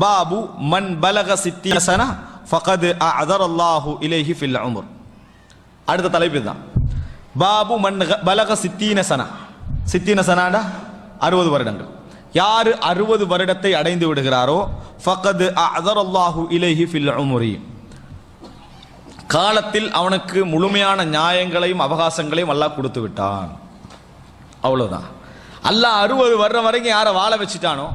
பாபு மன் பலக சித்தியசனா ஃபகது other அல்லாஹு இலைஹி fill Umar. அடுத்த தலைப்பு தான் பாபு மண் பலக சித்தீன சனா சித்தீன சனாடா அறுபது வருடங்கள். யார் அறுபது வருடத்தை அடைந்து விடுகிறாரோ? ஃபகது அதர் அல்லாஹு இலைஹி ஃபில் உமரி. காலத்தில் அவனுக்கு முழுமையான நியாயங்களையும் அவகாசங்களையும் அல்லாஹ் கொடுத்து விட்டான். அவ்வளோதான் அல்லாஹ் அறுபது வருடம் வரைக்கும் யாரை வாழ வச்சுட்டானோ?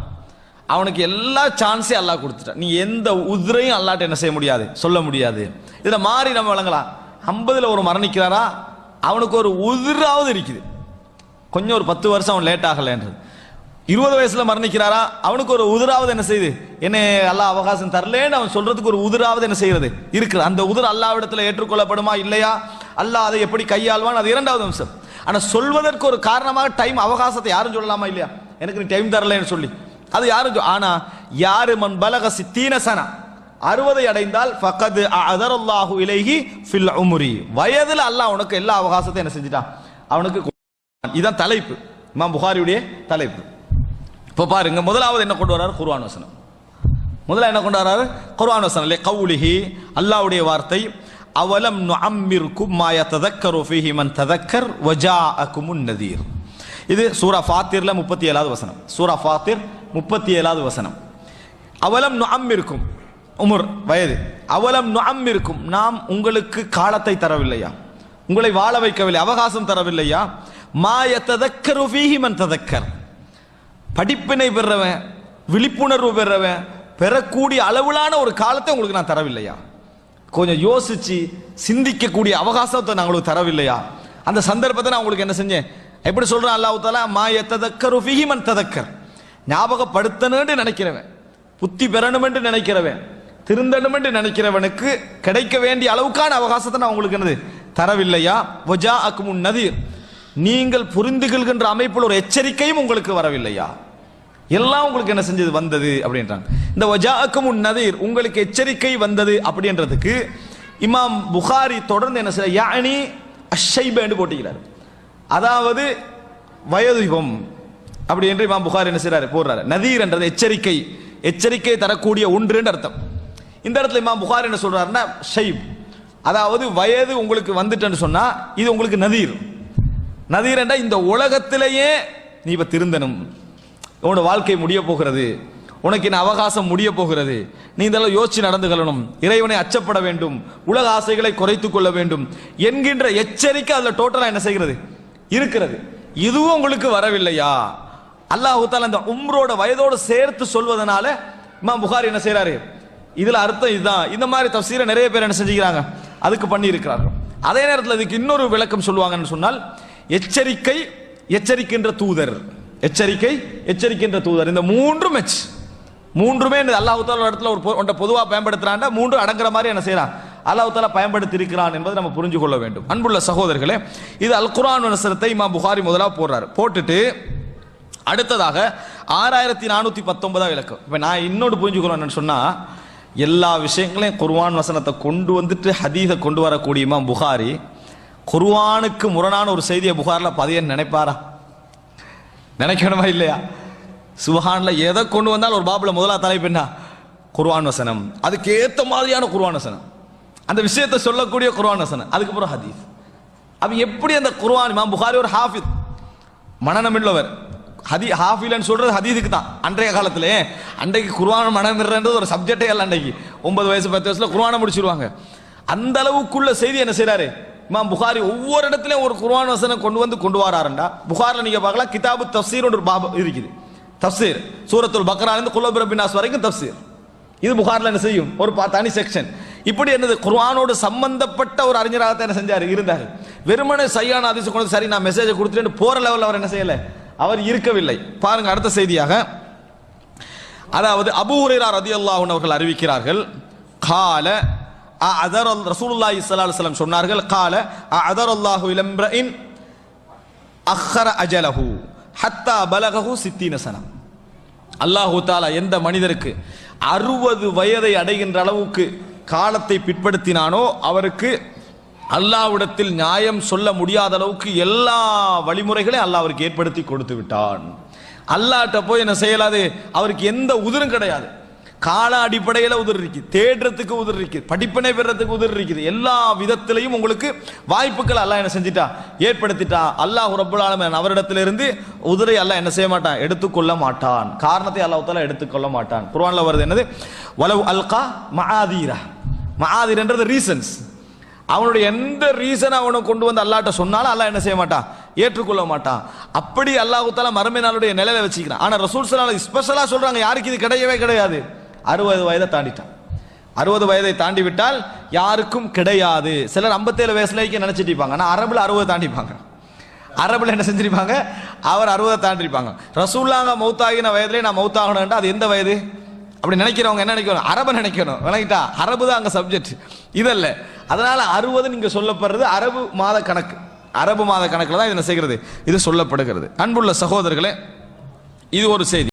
அவனுக்கு எல்லா சான்ஸையும் அல்லாஹ் கொடுத்துட்டான். நீ எந்த உதிரையும் அல்லாட்ட என்ன செய்ய முடியாது சொல்ல முடியாது. இதில் மாறி நம்ம வழங்கலாம் ஐம்பதில் ஒரு மரணிக்கிறாரா? அவனுக்கு ஒரு உதிராவது இருக்குது. கொஞ்சம் ஒரு பத்து வருஷம் அவன் லேட் ஆகலைன்றது. இருபது வயசுல மரணிக்கிறாரா? அவனுக்கு ஒரு உதிராவது என்ன செய்யுது? என்ன அல்லாஹ் அவகாசம் தரலேன்னு அவன் சொல்றதுக்கு ஒரு உதிராவது என்ன செய்யறது இருக்குது. அந்த உதிர் அல்லாவிடத்தில் ஏற்றுக்கொள்ளப்படுமா இல்லையா? அல்லாஹ் அதை எப்படி கையாள்வான்? அது இரண்டாவது அம்சம். ஆனால் சொல்வதற்கு ஒரு காரணமாக டைம் அவகாசத்தை யாரும் சொல்லலாமா இல்லையா? எனக்கு நீ டைம் தரலன்னு சொல்லி. அது யாரும் ஆனா யாரு மன் பலக சித்தீன சனா? அறுபதை அடைந்தால் ஃபகது அதரல்லாஹு இலகி ஃபில் உமுரி. வயதில் அல்லாஹ் உனக்கு எல்லா அவகாசத்தையும் என்ன செஞ்சிட்டான்? அவனுக்கு இதுதான் இதான் தலைப்பு. இமாம் புகாரியுடைய தலைப்பு. இப்போ பாருங்க முதலாவது என்ன கொண்டு வர்றாரு குர்வான் வசனம். முதல்ல என்ன கொண்டு வர்றாரு குர்வான் வசனம். இல்லை கவுலிஹி அல்லாஹ்வுடைய வார்த்தை அவலம் நுஅம்மிர்கும் மாய ததக்கர் ஃபீஹி மன் ததக்கர் வஜாஅகுமுன் நதீர். இது சூரா ஃபாத்திரில் முப்பத்தி ஏழாவது வசனம். சூரா ஃபாத்திர் முப்பத்தி ஏழாவது வசனம். அவலம் நுஅம்மிர்கும் உமர் வயது. அவலம் நுஅம்மிர்கும் நாம் உங்களுக்கு காலத்தை தரவில்லையா? உங்களை வாழ வைக்கவில்லை அவகாசம் தரவில்லையா? மா யததக்கரு ஃபீஹிமன் ததக்கர். படிப்பினை பெறவன் விழிப்புணர்வு பெறவன் பெறக்கூடிய அளவிலான ஒரு காலத்தை உங்களுக்கு நான் தரவில்லையா? கொஞ்சம் யோசிச்சு சிந்திக்கக்கூடிய அவகாசத்தை நான் உங்களுக்கு தரவில்லையா? அந்த சந்தர்ப்பத்தை நான் உங்களுக்கு என்ன செஞ்சேன்? எப்படி சொல்றேன் அல்லாஹ் தாலா மா எத்ததக்கரு ஃபிஹிமன் ததக்கர். ஞாபகப்படுத்தணும்னு நினைக்கிறவன். புத்தி பெறணும் என்று நினைக்கிறவன். திருந்தணும் என்று நினைக்கிறவனுக்கு கிடைக்க வேண்டிய அளவுக்கான அவகாசத்தை நான் உங்களுக்கு என்னது தரவில்லையா? வஜா அக்குமுன் நதீர். நீங்கள் புரிந்து கொள்கின்ற அமைப்பில் ஒரு எச்சரிக்கையும் உங்களுக்கு வரவில்லையா? எல்லாம் உங்களுக்கு என்ன செஞ்சது? வந்தது அப்படின்றாங்க. இந்த வஜாக்கும் நதீர் உங்களுக்கு எச்சரிக்கை வந்தது அப்படின்றதுக்கு இமாம் புகாரி தொடர்ந்து என்ன செய்ய யானி அஷைப என்று போட்டிக்கிறார். அதாவது வயதுகம். அப்படி என்று இமாம் புகார் என்ன செய்றாரு? போடுறாரு நதீர் என்றது எச்சரிக்கை. எச்சரிக்கை தரக்கூடிய ஒன்றுன்னு அர்த்தம். இந்த இடத்துல இமாம் புகார் என்ன சொல்றாருன்னா ஷைப். அதாவது வயது உங்களுக்கு வந்துட்டேன்னு சொன்னா இது உங்களுக்கு நதீர். நதீர் என்றால் இந்த உலகத்திலேயே நீ இப்ப திருந்தனும் உன்னோட வாழ்க்கை முடிய போகிறது. உனக்கு என்ன அவகாசம் முடிய போகிறது. நீ இதெல்லாம் யோசிச்சு நடந்து கொள்ளணும். இறைவனை அச்சப்பட வேண்டும். உலக ஆசைகளை குறைத்து கொள்ள வேண்டும். என்கின்ற எச்சரிக்கை அதில் டோட்டலாக என்ன செய்கிறது? இருக்கிறது. இதுவும் உங்களுக்கு வரவில்லையா? அல்லாஹ் அந்த உம்ரோட வயதோடு சேர்த்து சொல்வதனால இமாம் புகாரி என்ன செய்யறாரு இதுல அர்த்தம் இதுதான். இந்த மாதிரி தஃசீரை நிறைய பேர் என்ன செஞ்சுக்கிறாங்க? அதுக்கு பண்ணி இருக்கிறார்கள் அதே நேரத்தில் இதுக்கு இன்னொரு விளக்கம் சொல்லுவாங்கன்னு சொன்னால் எச்சரிக்கை எச்சரிக்கின்ற தூதர். எச்சரிக்கை எச்சரிக்கின்ற தூதர். இந்த மூன்றும் எச் மூன்றுமே இந்த அல்லாஹ் தாலா இடத்துல ஒரு ஒன்றை பொதுவாக பயன்படுத்துறாண்டா மூன்று அடங்குற மாதிரி என்ன செய்யறான் அல்லாஹு தாலா பயன்படுத்தி இருக்கிறான் என்பதை நம்ம புரிஞ்சு கொள்ள வேண்டும். அன்புள்ள சகோதரர்களே இது அல் குரான் வசனத்தை இமா புகாரி முதலாக போடுறாரு. போட்டுட்டு அடுத்ததாக ஆறாயிரத்தி நானூற்றி பத்தொன்பதாக விளக்கு இப்போ நான் இன்னொன்று புரிஞ்சுக்கணும்னு சொன்னால் எல்லா விஷயங்களையும் குர்வான் வசனத்தை கொண்டு வந்துட்டு ஹதீதை கொண்டு வரக்கூடியமா புகாரி குர்வானுக்கு முரணான ஒரு செய்தியை புகாரில் பதியன்னு நினைப்பாரா? நினைக்கணுமா இல்லையா? சுபஹான்ல எதை கொண்டு வந்தாலும் ஒரு பாபுல முதலா தலைப்பு குர்வான் வசனம். அதுக்கு ஏற்ற மாதிரியான குர்வான் வசனம். அந்த விஷயத்தை சொல்லக்கூடிய குர்வான் வசனம். அதுக்கப்புறம் ஹதீஸ். அப்போ எப்படி அந்த குர்வான் இமாம் புகாரி ஒரு ஹாஃபித் மனநம் ஹதி ஹாஃபிலன்னு சொல்றது ஹதீதுக்கு தான் அன்றைய காலத்தில் அன்றைக்கு குர்ஆன் மனமிடுறது ஒரு சப்ஜெக்டே இல்லை அன்றைக்கு. ஒன்பது வயசு பத்து வயசுல குர்ஆனை முடிச்சிருவாங்க. அந்த அளவுக்குள்ள செய்தி என்ன செய்றாரு? இமாம் புகாரி ஒவ்வொரு இடத்துலையும் ஒரு குர்ஆன் வசனம் கொண்டு வந்து கொண்டு வராருண்டா. புகாரில் நீங்க பார்க்கலாம் கிதாபு தஃசீர் ஒரு பாபு இருக்குது. தஃசீர் சூரத்துல் பக்ரா குலபிரபினாஸ் வரைக்கும் தஃசீர் இது புகாரில் என்ன செய்யும்? ஒரு தனி செக்ஷன் இப்படி என்னது? குர்வானோடு சம்பந்தப்பட்ட ஒரு அறிஞராக என்ன செஞ்சார்? இருந்தார். வெறுமனே சரியான அதிசயம் கொண்டு சரி நான் மெசேஜை கொடுத்துட்டு போற லெவலில் அவர் என்ன செய்யலை? அவர் இருக்கவில்லை. பாருங்க அடுத்த செய்தியாக. அதாவது அபூ ஹுரைரா ரதியல்லாஹு அன்ஹு அவர்கள் அறிவிக்கிறார்கள் கால அதர் ரசூலுல்லா இஸ்லா செல்லம் சொன்னார்கள் கால அதர் அல்லாஹு இலம்ரஇன் அஹர அஜலஹு ஹத்தா பலகஹு சித்தீன சனம். அல்லாஹு தாலா எந்த மனிதருக்கு அறுபது வயதை அடைகின்ற அளவுக்கு காலத்தை பிற்படுத்தினானோ அவருக்கு அல்லாஹ்விடத்தில் நியாயம் சொல்ல முடியாத அளவுக்கு எல்லா வழிமுறைகளையும் அல்லாஹ் அவருக்கு ஏற்படுத்தி கொடுத்து விட்டான். அல்லாட்ட போய் என்ன செய்யலாது? அவருக்கு எந்த உதிரும் கிடையாது. கால அடிப்படையில் உதிர் இருக்குது தேடுறதுக்கு உதிர் இருக்குது படிப்பினை பெறத்துக்கு உதிர் இருக்குது. எல்லா விதத்திலையும் உங்களுக்கு வாய்ப்புகள் அல்லாஹ் என்ன செஞ்சிட்டா? ஏற்படுத்திட்டா. அல்லாஹ் ரப்பல் அவரிடத்திலிருந்து உதிரை அல்லாஹ் என்ன செய்ய மாட்டான்? எடுத்துக்கொள்ள மாட்டான். காரணத்தை அல்லாஹால எடுத்துக்கொள்ள மாட்டான். குர்வானில் வருது என்னது? வலவ் அல்கா மஆதீரா மஆதீர்ன்றது ரீசன்ஸ் அவனுடைய எந்த ரீசன் அவனை கொண்டு வந்து அல்லாட்ட சொன்னாலும் அல்லாஹ் என்ன செய்ய மாட்டான்? ஏற்றுக்கொள்ள மாட்டான். அப்படி அல்லாஹுத்தால மறுமை நாளுடைய நிலையில வச்சுக்கிறான். ஆனால் ரசூல் ஸ்பெஷலாக சொல்கிறாங்க யாருக்கு இது கிடையவே கிடையாது. அறுபது வயதை தாண்டிட்டான். அறுபது வயதை தாண்டி விட்டால் யாருக்கும் கிடையாது. சிலர் ஐம்பத்தேழு வயசுலேயே நினச்சிட்டு இருப்பாங்க. ஆனால் அரபில் அறுபது தாண்டிப்பாங்க. அரபுல என்ன செஞ்சிருப்பாங்க? அவர் அறுபதை தாண்டிருப்பாங்க. ரசூல்லாங்க மௌத்தாகின வயதுலேயே நான் மௌத்தாகணுன்ட்டு அது எந்த வயது? அப்படி நினைக்கிறவங்க என்ன நினைக்கணும்? அரபை நினைக்கணும். விளங்கிட்டா? அரபு தான் அங்கே சப்ஜெக்ட் இதல்ல. அதனால் அறுபது நீங்கள் சொல்லப்படுறது அரபு மாத கணக்கு. அரபு மாத கணக்கில் தான் இதனை செய்கிறது. இது சொல்லப்படுகிறது. அன்புள்ள சகோதரர்களே இது ஒரு செய்தி.